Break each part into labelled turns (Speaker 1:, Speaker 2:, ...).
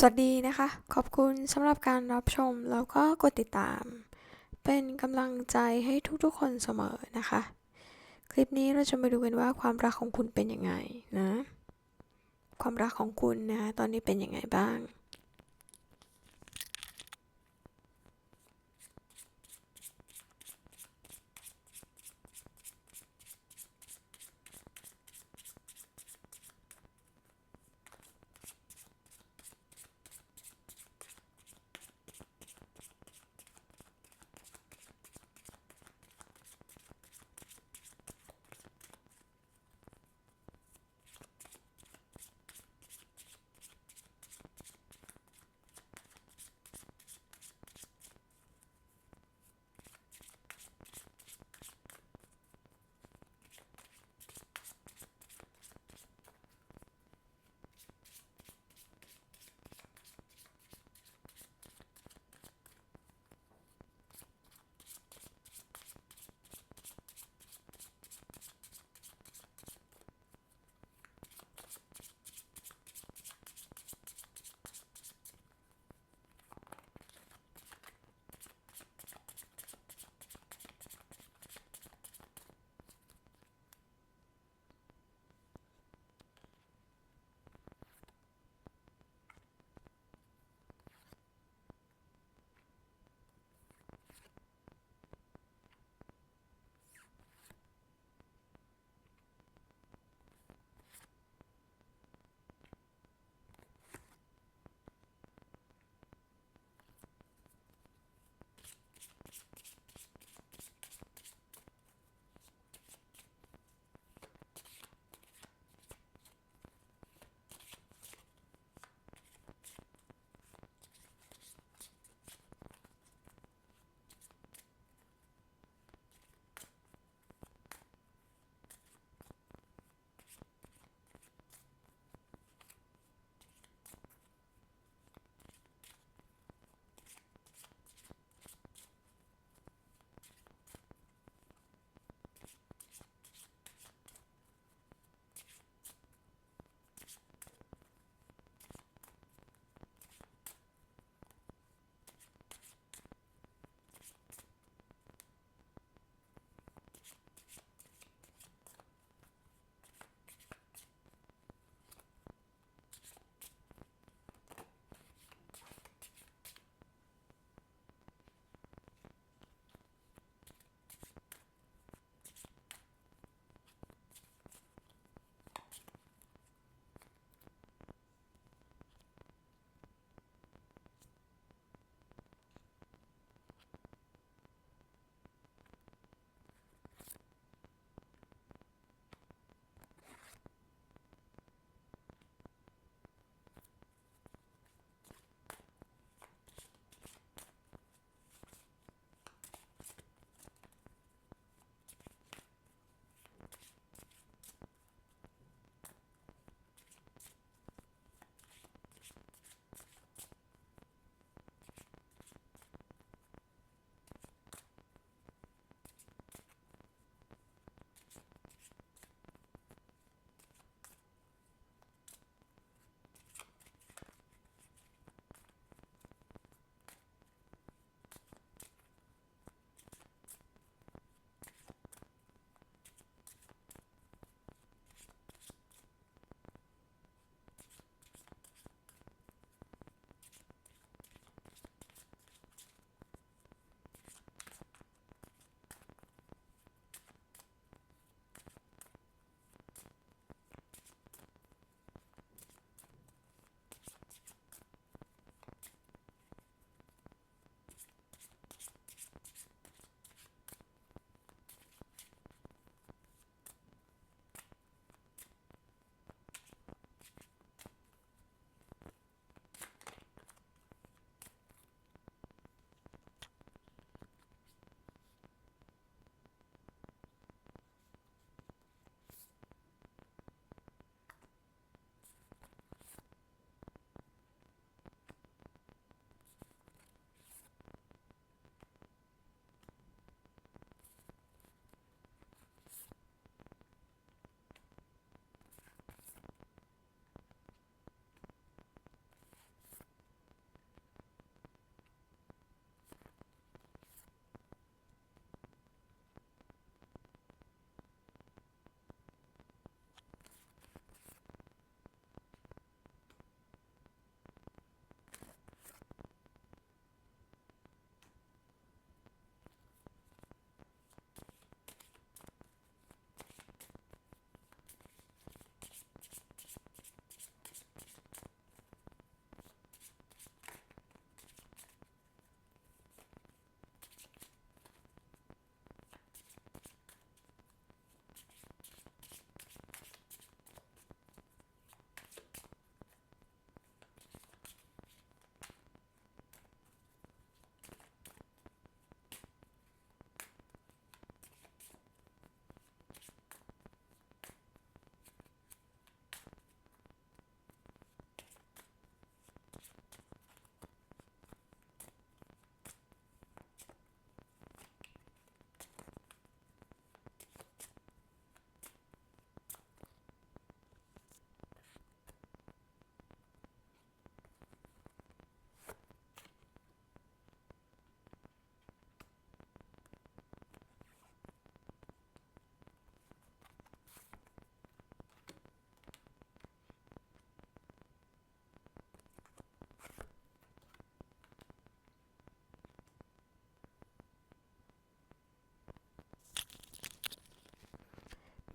Speaker 1: สวัสดีนะคะ ขอบคุณสำหรับการรับชมแล้วก็กดติดตาม เป็นกำลังใจให้ทุกๆคนเสมอนะคะ คลิปนี้เราจะมาดูกันว่าความรักของคุณเป็นยังไงนะ ความรักของคุณนะตอนนี้เป็นยังไงบ้าง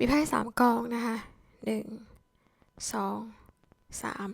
Speaker 1: มีไพ่สามกองนะคะหนึ่งสองสาม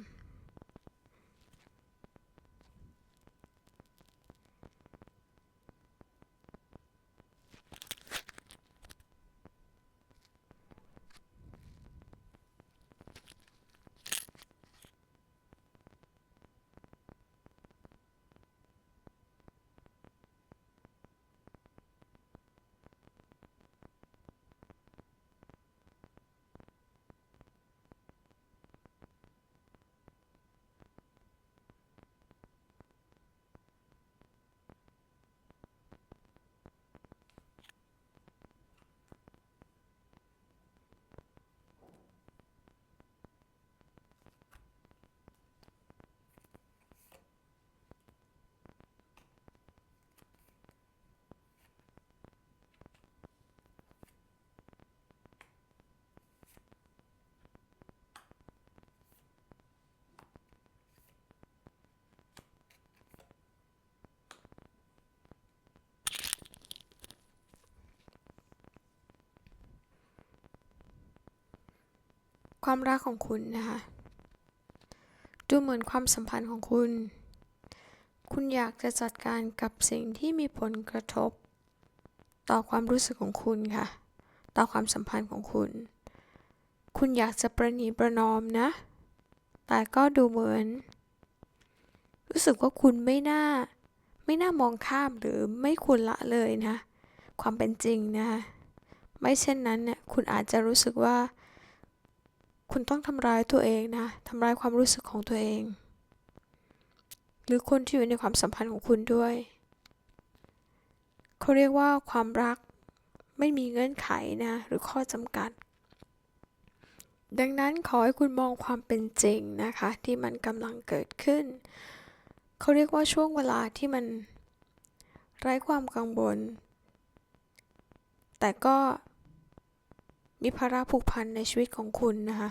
Speaker 1: ความรักของคุณนะคะ ดูเหมือนความสัมพันธ์ของคุณ คุณอยากจะจัดการกับสิ่งที่มีผลกระทบ ต่อความรู้สึกของคุณค่ะ ต่อความสัมพันธ์ของคุณ คุณอยากจะประนีประนอมนะ แต่ก็ดูเหมือน รู้สึกว่าคุณไม่น่า ไม่น่ามองข้ามหรือไม่ควรละเลยนะ ความเป็นจริงนะคะไม่เช่นนั้นเนี่ยคุณอาจจะรู้สึกว่า คุณต้องทำร้ายตัวเองนะทำร้ายความรู้สึกของตัวเอง หรือคนที่อยู่ในความสัมพันธ์ของคุณด้วย เขาเรียกว่าความรักไม่มีเงื่อนไขนะ หรือข้อจำกัด ดังนั้นขอให้คุณมองความเป็นจริงนะคะ ที่มันกำลังเกิดขึ้น เขาเรียกว่าช่วงเวลาที่มันไร้ความกังวลแต่ก็ มีภาระผูกพันในชีวิตของคุณนะคะ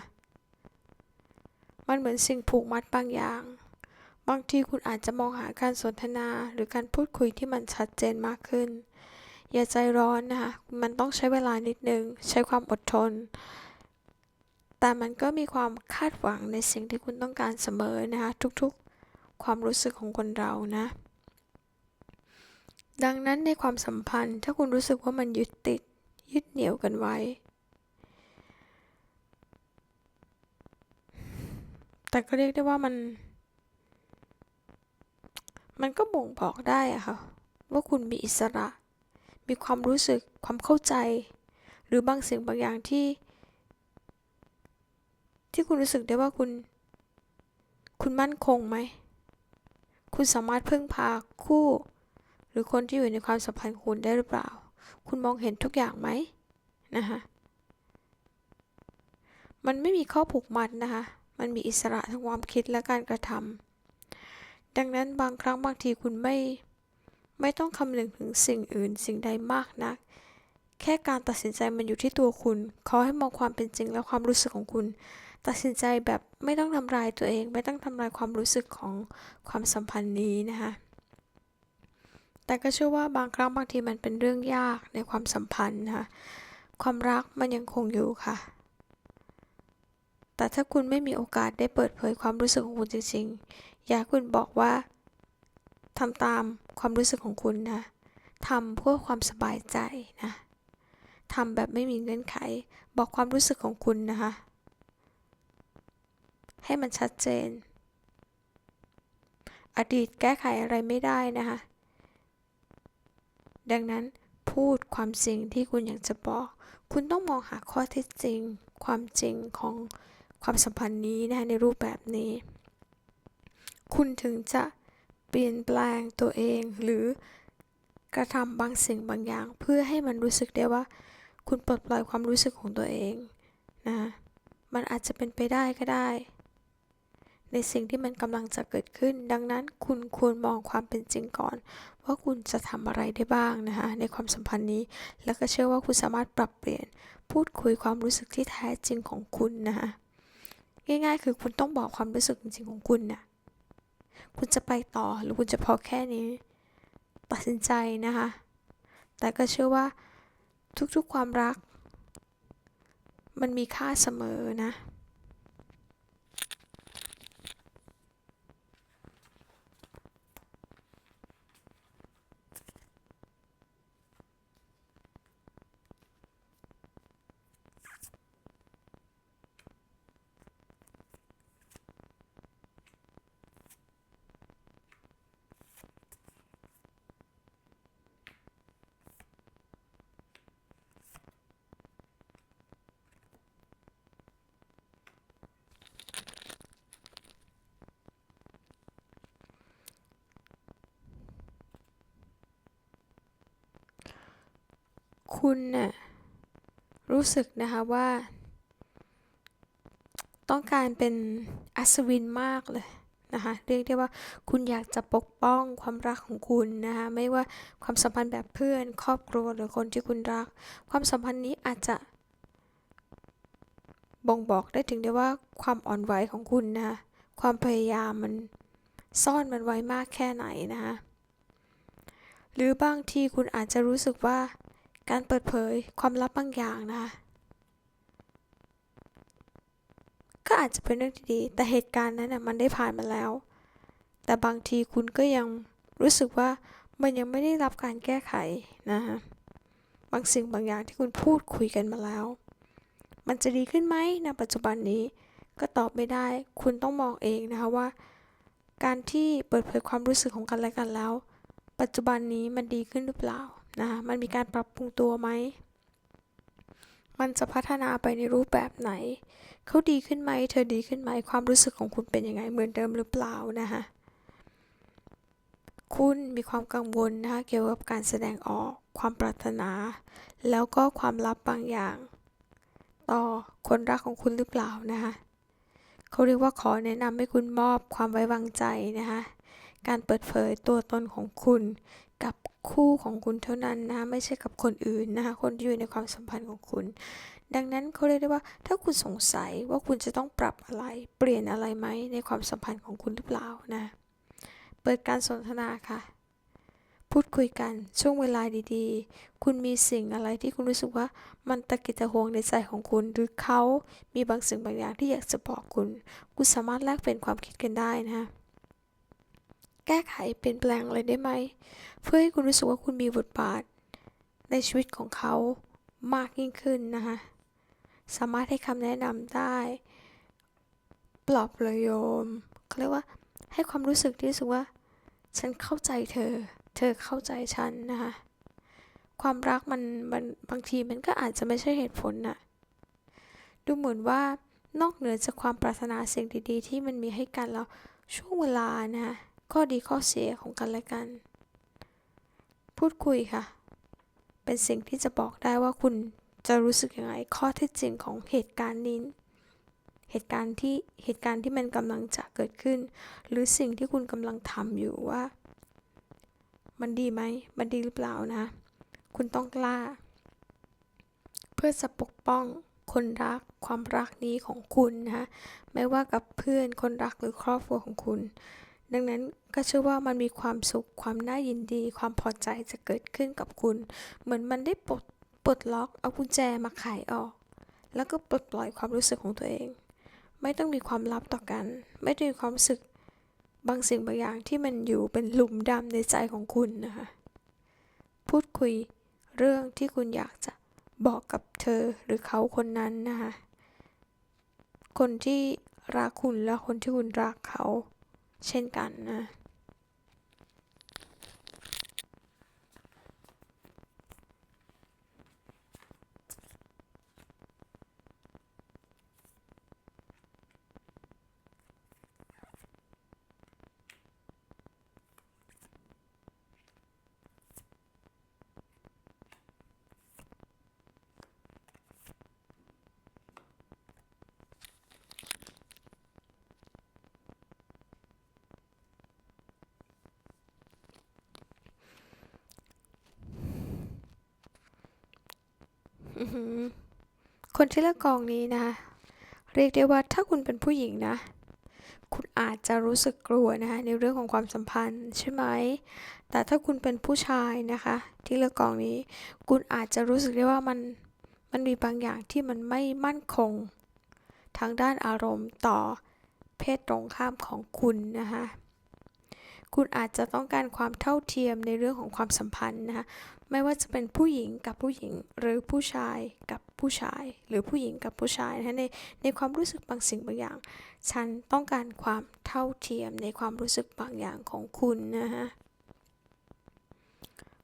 Speaker 1: มันเหมือนสิ่งผูกมัดบางอย่าง บางทีคุณอาจจะมองหาการสนทนาหรือการพูดคุยที่มันชัดเจนมากขึ้น อย่าใจร้อนนะคะ มันต้องใช้เวลานิดนึง ใช้ความอดทน แต่มันก็มีความคาดหวังในสิ่งที่คุณต้องการเสมอนะคะ ทุกๆ ความรู้สึกของคนเรานะ ดังนั้นในความสัมพันธ์ถ้าคุณรู้สึกว่ามันยึดติดยึดเหนี่ยวกันไว้ แต่ก็เรียกได้ว่ามัน มันก็บ่งบอกได้อะค่ะ ว่าคุณมีอิสระ มีความรู้สึกความเข้าใจ หรือบางสิ่งบางอย่างที่ ที่คุณรู้สึกได้ว่าคุณ คุณมั่นคงไหม คุณสามารถพึ่งพาคู่ หรือคนที่อยู่ในความสัมพันธ์คุณได้หรือเปล่า คุณมองเห็นทุกอย่างไหมนะคะมันไม่มีข้อผูกมัดนะคะ มันมีอิสระทางความคิดและการกระทำดังนั้นบางครั้งบางทีคุณไม่ ไม่ต้องคำนึงถึงสิ่งอื่นสิ่งใดมากนัก แค่การตัดสินใจมันอยู่ที่ตัวคุณ ขอให้มองความเป็นจริงและความรู้สึกของคุณ ตัดสินใจแบบไม่ต้องทำลายตัวเอง ไม่ต้องทำลายความรู้สึกของความสัมพันธ์นี้นะคะแต่ก็เชื่อว่าบางครั้งบางทีมันเป็นเรื่องยากในความสัมพันธ์นะคะความรักมันยังคงอยู่ค่ะ แต่ถ้าคุณไม่มีโอกาสได้เปิดเผยความรู้สึกของคุณจริงๆ อยากคุณบอกว่าทำตามความรู้สึกของคุณนะทำเพื่อความสบายใจนะทำแบบไม่มีเงื่อนไข บอกความรู้สึกของคุณนะคะ ให้มันชัดเจน อดีตแก้ไขอะไรไม่ได้นะคะ ดังนั้นพูดความจริงที่คุณอยากจะบอก คุณต้องมองหาข้อเท็จจริง ความจริงของ ความสัมพันธ์นี้นะคะในรูปแบบนี้ คุณถึงจะเปลี่ยนแปลงตัวเองหรือกระทำบางสิ่งบางอย่าง เพื่อให้มันรู้สึกได้ว่า คุณปลดปล่อยความรู้สึกของตัวเองนะมันอาจจะเป็นไปได้ก็ได้ ในสิ่งที่มันกำลังจะเกิดขึ้น ดังนั้นคุณควรมองความเป็นจริงก่อน ว่าคุณจะทำอะไรได้บ้างนะคะในความสัมพันธ์นี้ แล้วก็เชื่อว่าคุณสามารถปรับเปลี่ยนพูดคุยความรู้สึกที่แท้จริงของคุณนะคะ ง่ายๆ คือคุณต้องบอกความรู้สึกจริงๆของคุณนะ่ะคุณจะไปต่อหรือคุณจะพอแค่นี้ ตัดสินใจนะคะ แต่ก็เชื่อว่าทุกๆความรัก มันมีค่าเสมอนะ คุณน่ะรู้สึกนะคะว่า ต้องการเป็นอัศวินมากเลยนะคะเรียกได้ว่าคุณอยากจะปกป้องความรักของคุณนะคะไม่ว่าความสัมพันธ์แบบเพื่อนครอบครัวหรือคนที่คุณรัก ความสัมพันธ์นี้อาจจะ บ่งบอกได้ถึงได้ว่าความอ่อนไหวของคุณนะคะความพยายามมันซ่อนมันไว้มากแค่ไหนนะคะหรือบางทีคุณอาจจะรู้สึกว่า การเปิดเผยความลับบางอย่างนะก็อาจจะเป็นเรื่องที่ดี แต่เหตุการณ์นั้นนะมันได้ผ่านมาแล้ว แต่บางทีคุณก็ยังรู้สึกว่ามันยังไม่ได้รับการแก้ไขนะคะบางสิ่งบางอย่างที่คุณพูดคุยกันมาแล้ว มันจะดีขึ้นไหมในปัจจุบันนี้ ก็ตอบไม่ได้ คุณต้องมองเองนะคะว่า การที่เปิดเผยความรู้สึกของกันและกันแล้ว ปัจจุบันนี้มันดีขึ้นหรือเปล่า นะคะมันมีการปรับปรุงตัวไหม มันจะพัฒนาไปในรูปแบบไหน เขาดีขึ้นไหม เธอดีขึ้นไหม ความรู้สึกของคุณเป็นยังไง เหมือนเดิมหรือเปล่านะคะคุณมีความกังวลนะคะเกี่ยวกับการแสดงออกความปรารถนา แล้วก็ความลับบางอย่าง ต่อคนรักของคุณหรือเปล่านะคะเขาเรียกว่าขอแนะนำให้คุณมอบความไว้วางใจนะคะการเปิดเผยตัวตนของคุณ กับคู่ของคุณเท่านั้นนะ ไม่ใช่กับคนอื่นนะคะคนที่อยู่ในความสัมพันธ์ของคุณ ดังนั้นเขาเรียกได้ว่า ถ้าคุณสงสัยว่าคุณจะต้องปรับอะไร เปลี่ยนอะไรไหมในความสัมพันธ์ของคุณหรือเปล่านะ เปิดการสนทนาค่ะ พูดคุยกันช่วงเวลาดีๆ คุณมีสิ่งอะไรที่คุณรู้สึกว่ามันตะกิดตะหวงในใจของคุณ หรือเขามีบางสิ่งบางอย่างที่อยากจะบอกคุณ คุณสามารถแลกเปลี่ยนความคิดกันได้นะคะ แก้ไขเปลี่ยนแปลงอะไรได้ไหม เพื่อให้คุณรู้สึกว่าคุณมีบทบาท ในชีวิตของเขามากยิ่งขึ้นนะคะ สามารถให้คำแนะนำได้ ปลอบประโยมเขาเรียกว่าให้ความรู้สึกที่รู้สึกว่า ฉันเข้าใจเธอ เธอเข้าใจฉันนะคะ ความรักมันมันบางทีมันก็อาจจะไม่ใช่เหตุผลน่ะ ดูเหมือนว่านอกเหนือจากความปรารถนาสิ่งดีๆ ที่มันมีให้กันแล้วช่วงเวลานะะ ข้อดีข้อเสียของกันและกัน พูดคุยค่ะ เป็นสิ่งที่จะบอกได้ว่าคุณจะรู้สึกยังไงข้อเท็จจริงของเหตุการณ์นี้ เหตุการณ์ที่เหตุการณ์ที่มันกำลังจะเกิดขึ้น หรือสิ่งที่คุณกำลังทำอยู่ว่า มันดีไหมมันดีหรือเปล่านะ คุณต้องกล้า เพื่อจะปกป้องคนรักความรักนี้ของคุณนะ ไม่ว่ากับเพื่อนคนรักหรือครอบครัวของคุณ ดังนั้นก็เชื่อว่ามันมีความสุข ความน่ายินดี ความพอใจจะเกิดขึ้นกับคุณ เหมือนมันได้ปลดปลดล็อกเอากุญแจมาไขออก แล้วก็ปลดปล่อยความรู้สึกของตัวเอง ไม่ต้องมีความลับต่อกัน ไม่ต้องมีความรู้สึกบางสิ่งบางอย่างที่มันอยู่เป็นหลุมดำในใจของคุณนะคะ พูดคุยเรื่องที่คุณอยากจะบอกกับเธอหรือเขาคนนั้นนะคะ คนที่รักคุณและคนที่คุณรักเขา เช่นกันนะ คนที่เลือกกองนี้นะ เรียกได้ว่าถ้าคุณเป็นผู้หญิงนะ คุณอาจจะรู้สึกกลัวนะคะในเรื่องของความสัมพันธ์ใช่ไหม แต่ถ้าคุณเป็นผู้ชายนะคะ ที่เลือกกองนี้ คุณอาจจะรู้สึกได้ว่ามันมันมีบางอย่างที่มันไม่มั่นคง ทางด้านอารมณ์ต่อเพศตรงข้ามของคุณนะคะ คุณอาจจะต้องการความเท่าเทียมในเรื่องของความสัมพันธ์นะคะ ไม่ว่าจะเป็นผู้หญิงกับผู้หญิง หรือผู้ชายกับผู้ชาย หรือผู้หญิงกับผู้ชายนะในในความรู้สึกบางสิ่งบางอย่าง ฉันต้องการความเท่าเทียมในความรู้สึกบางอย่างของคุณนะคะ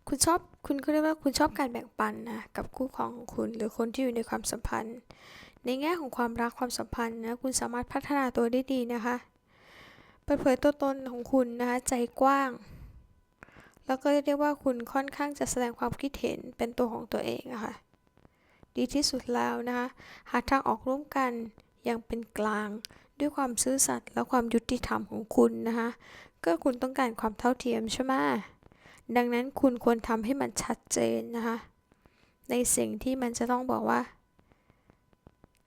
Speaker 1: คุณชอบคุณก็เรียกว่าคุณชอบการแบ่งปันนะกับคู่ครองของคุณ หรือคนที่อยู่ในความสัมพันธ์ ในแง่ของความรักความสัมพันธ์นะคุณสามารถพัฒนาตัวได้ดีนะคะเปิดเผยตัวตนของคุณนะคะใจกว้าง แล้วก็เรียกว่าคุณค่อนข้างจะแสดงความคิดเห็นเป็นตัวของตัวเองอะค่ะ ดีที่สุดแล้วนะคะ หาทางออกร่วมกันอย่างเป็นกลาง ด้วยความซื่อสัตย์และความยุติธรรมของคุณนะคะก็คุณต้องการความเท่าเทียมใช่ไหมดังนั้นคุณควรทำให้มันชัดเจนนะคะ ในสิ่งที่มันจะต้องบอกว่า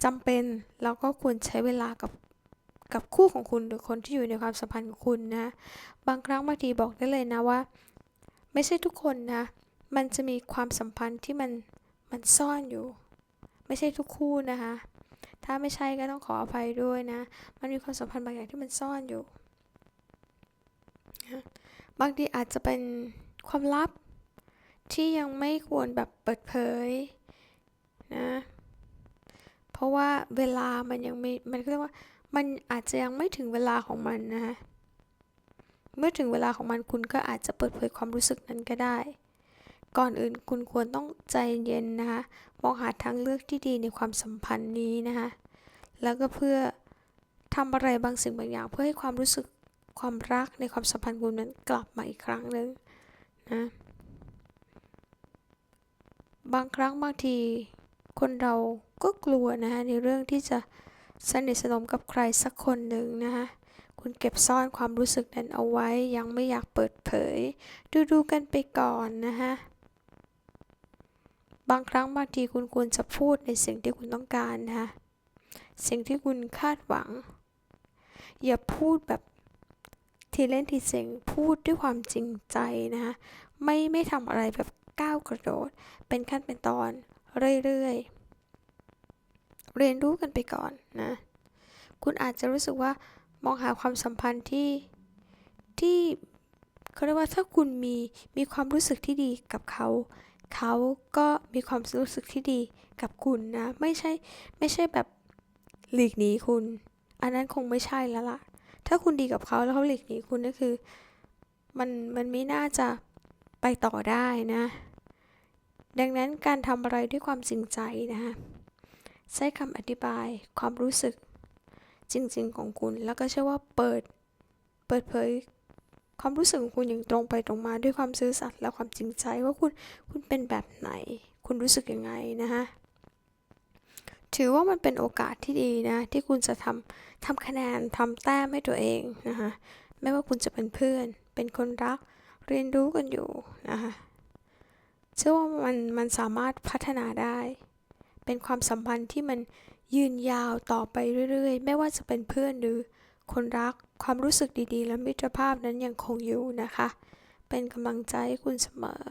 Speaker 1: จำเป็นแล้วก็ควรใช้เวลากับกับคู่ของคุณหรือคนที่อยู่ในความสัมพันธ์ของคุณนะ บางครั้งบางทีบอกได้เลยนะว่า ไม่ใช่ทุกคนนะ มันจะมีความสัมพันธ์ที่มันมันซ่อนอยู่ ไม่ใช่ทุกคู่นะคะ ถ้าไม่ใช่ก็ต้องขออภัยด้วยนะ มันมีความสัมพันธ์บางอย่างที่มันซ่อนอยู่ บางทีอาจจะเป็นความลับที่ยังไม่ควรแบบเปิดเผยนะ เพราะว่าเวลามันยังไม่ มันเรียกว่า มันอาจจะยังไม่ถึงเวลาของมันนะคะ เมื่อถึงเวลาของมันคุณก็อาจจะเปิดเผยความรู้สึกนั้นก็ได้ ก่อนอื่นคุณควรต้องใจเย็นนะคะมองหาทางเลือกที่ดีในความสัมพันธ์นี้นะคะแล้วก็เพื่อทำอะไรบางสิ่งบางอย่าง เพื่อให้ความรู้สึกความรักในความสัมพันธ์คุณนั้นกลับมาอีกครั้งหนึ่งนะบางครั้งบางทีคนเราก็กลัวนะคะในเรื่องที่จะสนิทสนมกับใครสักคนหนึ่งนะคะ คุณเก็บซ่อนความรู้สึกนั้นเอาไว้ยังไม่อยากเปิดเผย ดูดูกันไปก่อนนะคะบางครั้งบางทีคุณควรจะพูดในสิ่งที่คุณต้องการนะคะสิ่งที่คุณคาดหวัง อย่าพูดแบบทีเล่นทีเสียงพูดด้วยความจริงใจนะคะไม่ไม่ทำอะไรแบบก้าวกระโดด เป็นขั้นเป็นตอนเรื่อยๆ เรียนรู้กันไปก่อนนะ คุณอาจจะรู้สึกว่า มองหาความสัมพันธ์ที่ที่เขาเรียกว่าถ้าคุณมีมีความรู้สึกที่ดีกับเขา เขาก็มีความรู้สึกที่ดีกับคุณนะ ไม่ใช่ไม่ใช่แบบหลีกหนีคุณ อันนั้นคงไม่ใช่แล้วล่ะ ถ้าคุณดีกับเขาแล้วเขาหลีกหนีคุณก็คือ มันมันไม่น่าจะไปต่อได้นะ ดังนั้นการทำอะไรด้วยความจริงใจนะคะใช้คำอธิบายความรู้สึก จริง ๆ ของคุณ แล้วก็เชื่อว่าเปิด เปิดเผยความรู้สึกของคุณอย่างตรงไปตรงมาด้วยความซื่อสัตย์และความจริงใจว่าคุณคุณเป็นแบบไหน คุณรู้สึกยังไงนะคะถือว่ามันเป็นโอกาสที่ดีนะ ที่คุณจะทำทำคะแนนทำแต้มให้ตัวเองนะคะไม่ว่าคุณจะเป็นเพื่อน เป็นคนรัก เรียนรู้กันอยู่นะคะเชื่อว่ามันมันสามารถพัฒนาได้ เป็นความสัมพันธ์ที่มัน ยืนยาวต่อไปเรื่อยๆ ไม่ว่าจะเป็นเพื่อนหรือคนรักความรู้สึกดีๆ และมิตรภาพนั้นยังคงอยู่นะคะ เป็นกำลังใจให้คุณเสมอ